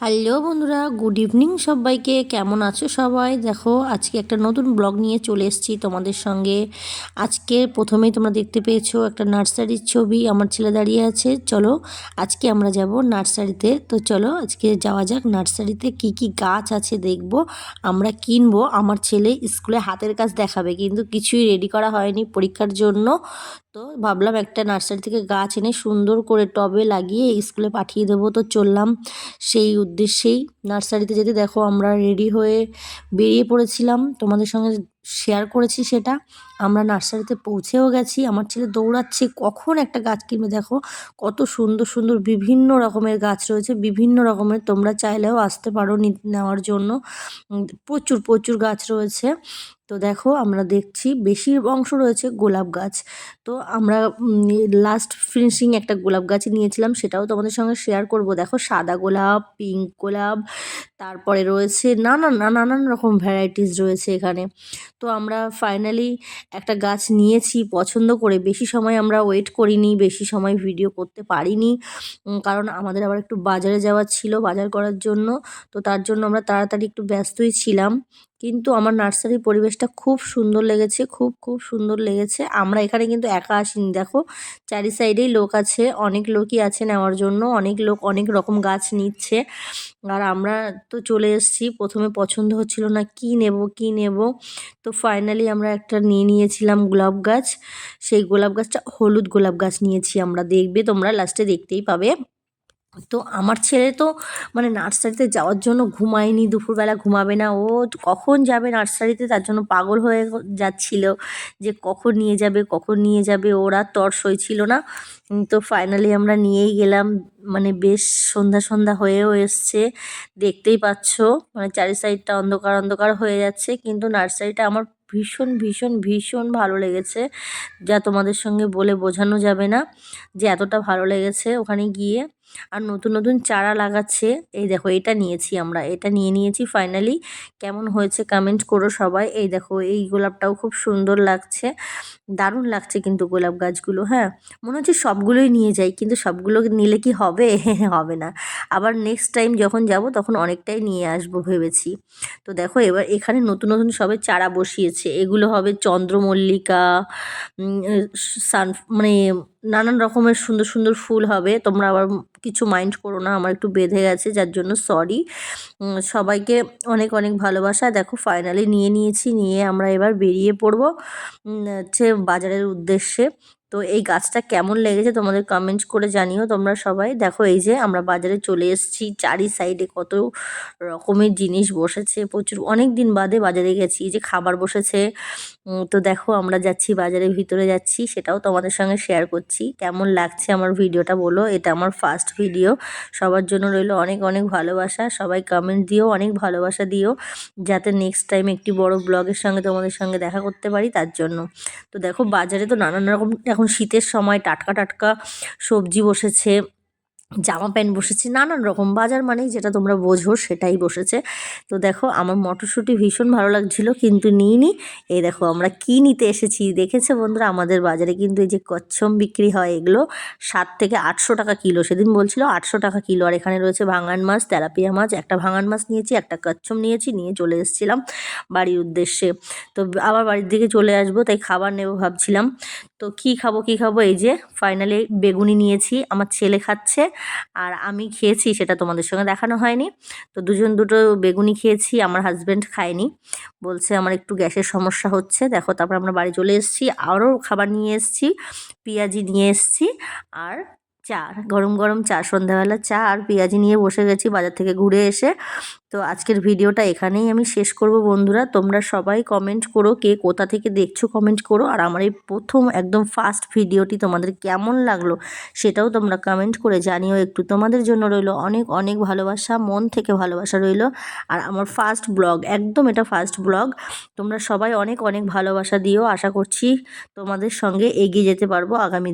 Hello বন্ধুরা, good evening সবাইকে। কেমন আছো সবাই? দেখো, আজকে একটা নতুন ব্লগ নিয়ে চলে এসেছি তোমাদের সঙ্গে। আজকে প্রথমেই তোমরা দেখতে পেয়েছ একটা নার্সারির ছবি, আমার ছেলে দাঁড়িয়ে আছে। চলো, আজকে আমরা যাব নার্সারিতে। তো চলো, আজকে যাওয়া যাক নার্সারিতে কি কি গাছ আছে দেখব। আমরা কিনবো, আমার ছেলে স্কুলে হাতের কাজ দেখাবে, কিন্তু কিছুই রেডি করা হয়নি পরীক্ষার জন্য। তো ভাবলাম একটা নার্সারি থেকে গাছ এনে সুন্দর করে টবে লাগিয়ে স্কুলে পাঠিয়ে দেবো। তো চললাম সেই উদ্দেশ্যেই। নার্সারিতে যেতে দেখো আমরা রেডি হয়ে বেরিয়ে পড়েছিলাম। তোমাদের সঙ্গে শেয়ার করেছি সেটা। আমরা নার্সারিতে পৌঁছেও গেছি। আমার ছেলে দৌড়াচ্ছে। কখন একটা গাছ কিনবে দেখো? কত সুন্দর সুন্দর বিভিন্ন রকমের গাছ রয়েছে। বিভিন্ন রকমের তোমরা চাইলেও আসতে পারো নেওয়ার জন্য। প্রচুর প্রচুর গাছ রয়েছে। তো দেখো, আমরা দেখছি বেশি অংশ রয়েছে গোলাপ গাছ। তো আমরা লাস্ট ফিনিশিং একটা গোলাপ গাছ নিয়েছিলাম। সেটাও তোমাদের সঙ্গে শেয়ার করব। দেখো, সাদা গোলাপ পিঙ্ক গোলাপ, তারপরে রয়েছে নানান নানান রকম ভ্যারাইটিস রয়েছে এখানে। তো আমরা ফাইনালি একটা গাছ নিয়েছি পছন্দ করে। বেশি সময় আমরা ওয়েট করিনি, বেশি সময় ভিডিও করতে পারিনি। কারণ আমাদের আবার একটু বাজারে যাওয়ার ছিল বাজার করার জন্য। তো তার জন্য আমরা তাড়াতাড়ি একটু ব্যস্তই ছিলাম। কিন্তু আমার নার্সারির পরিবেশটা খুব সুন্দর লেগেছে, খুব খুব সুন্দর লেগেছে। আমরা এখানে কিন্তু একা আসিনি, দেখো। চারি সাইডেই লোক আছে, অনেক লোকই আছে নেওয়ার জন্য, অনেক লোক অনেক রকম গাছ নিচ্ছে। আর আমরা তো চলে এসেছি, প্রথমে পছন্দ হচ্ছিল না কি নেব কি নেব। তো ফাইনালি আমরা একটা নিয়ে নিয়েছিলাম গোলাপ গাছ। সেই গোলাপ গাছটা হলুদ গোলাপ গাছ নিয়েছি আমরা, দেখবে তোমরা লাস্টে দেখতেই পাবে। তো আমার ছেলে তো মানে নার্সারিতে যাওয়ার জন্য ঘুমায়নি, দুপুরবেলা ঘুমাবে না। ও কখন যাবে নার্সারিতে? তার জন্য পাগল হয়ে যাচ্ছিল যে কখন নিয়ে যাবে, কখন নিয়ে যাবে। ওরা তর সইছিল না। তো ফাইনালি আমরা নিয়েই গেলাম। মানে বেশ সন্ধ্যা সন্ধ্যা হয়েও এসছে। দেখতেই পাচ্ছ মানে চারি সাইডটা অন্ধকার অন্ধকার হয়ে যাচ্ছে। কিন্তু নার্সারিটা আমার ভীষণ ভীষণ ভীষণ ভালো লেগেছে। যা তোমাদের সঙ্গে বলে বোঝানো যাবে না যে এতটা ভালো লেগেছে ওখানে গিয়ে। আর নতুন নতুন চারা লাগাচ্ছে। এই দেখো, এটা নিয়েছি আমরা, এটা নিয়ে নিয়েছি ফাইনালি কেমন হয়েছে কমেন্ট করো সবাই। এই দেখো, এই গোলাপটাও খুব সুন্দর লাগছে। দারুণ লাগছে কিন্তু গোলাপ গাছগুলো হ্যাঁ? মনে হচ্ছে সবগুলোই নিয়ে যাই, কিন্তু সবগুলো নিলে কি হবে? হবে না। আবার নেক্সট টাইম যখন যাব, তখন অনেকটাই নিয়ে আসব ভেবেছি। তো দেখো, এবার এখানে নতুন নতুন সবে চারা বসিয়েছে। এগুলো হবে চন্দ্রমল্লিকা সান মানে নানান রকমের সুন্দর সুন্দর ফুল হবে। তোমরা আবার কিছু মাইন্ড করো না, আমার একটু বেঁধে গেছে, যার জন্য সরি সবাইকে অনেক অনেক ভালোবাসা। দেখো ফাইনালি নিয়ে নিয়েছি, নিয়ে আমরা এবার বেরিয়ে পড়ব। হচ্ছে বাজারের উদ্দেশ্যে। তো এই গাছটা কেমন লেগেছে তোমাদের কমেন্টস করে জানিও তোমরা সবাই। দেখো এই যে আমরা বাজারে চলে এসেছি, চারি সাইডে কত রকমের জিনিস বসেছে, প্রচুর। অনেক দিন বাদে বাজারে গেছি, এই যে খাবার বসেছে। তো দেখো আমরা যাচ্ছি, বাজারের ভিতরে যাচ্ছি, সেটাও তোমাদের সঙ্গে শেয়ার করছি। কেমন লাগছে আমার ভিডিওটা বলো, এটা আমার ফার্স্ট ভিডিও সবার জন্য রইল অনেক অনেক ভালোবাসা। সবাই কমেন্ট দিও, অনেক ভালোবাসা দিও, যাতে নেক্সট টাইম একটি বড় ব্লগের সঙ্গে তোমাদের সঙ্গে দেখা করতে পারি তার জন্য। তো দেখো বাজারে তো নানান রকম শীতের সময় টাটকা টাটকা সবজি বসেছে। জামা প্যান্ট বসেছে, নানান রকম। বাজার মানেই যেটা তোমরা বোঝো সেটাই বসেছে। তো দেখো, আমার মটরশুঁটি ভীষণ ভালো লাগছিল, কিন্তু নিইনি। এই দেখো, আমরা কি নিতে এসেছি? দেখেছে বন্ধুরা, আমাদের বাজারে কিন্তু এই যে কচ্ছম বিক্রি হয়, এগুলো সাত থেকে আটশো টাকা কিলো। সেদিন বলছিল আটশো টাকা কিলো। আর এখানে রয়েছে ভাঙান মাছ, তেলাপিয়া মাছ, একটা ভাঙান মাছ নিয়েছি, একটা কচ্ছম নিয়েছি, নিয়ে চলে এসেছিলাম বাড়ির উদ্দেশ্যে। তো আবার বাড়ির দিকে চলে আসব, তাই খাবার নেব ভাবছিলাম। তো কি খাব কি খাব? এই যে ফাইনালি বেগুনি নিয়েছি, আমার ছেলে খাচ্ছে। আর আমি খেয়েছি, সেটা তোমাদের সঙ্গে দেখানো হয়নি। তো দুজন দুটো বেগুনি খেয়েছি, আমার হাজব্যান্ড খায়নি। বলছে, আমার একটু গ্যাসের সমস্যা হচ্ছে। দেখো, তারপর আমরা বাড়ি চলে এসেছি, আরও খাবার নিয়ে এসেছি, পেঁয়াজি নিয়ে এসেছি, আর চা, গরম গরম চা, সন্ধ্যাবেলা চা আর পেঁয়াজি নিয়ে বসে গেছি বাজার থেকে ঘুরে এসে। তো আজকের ভিডিওটা এখানেই আমি শেষ করব বন্ধুরা। তোমরা সবাই কমেন্ট করো কে কোথা থেকে দেখছ কমেন্ট করো। আর আমার এই প্রথম একদম ফার্স্ট ভিডিওটি তোমাদের কেমন লাগল সেটাও তোমরা কমেন্ট করে জানিও। একটু তোমাদের জন্য রইল অনেক অনেক ভালোবাসা, মন থেকে ভালোবাসা রইল। আর আমার ফার্স্ট ব্লগ একদম এটা ফার্স্ট ব্লগ তোমরা সবাই অনেক অনেক ভালোবাসা দিও। আশা করছি তোমাদের সঙ্গে এগিয়ে যেতে পারব আগামী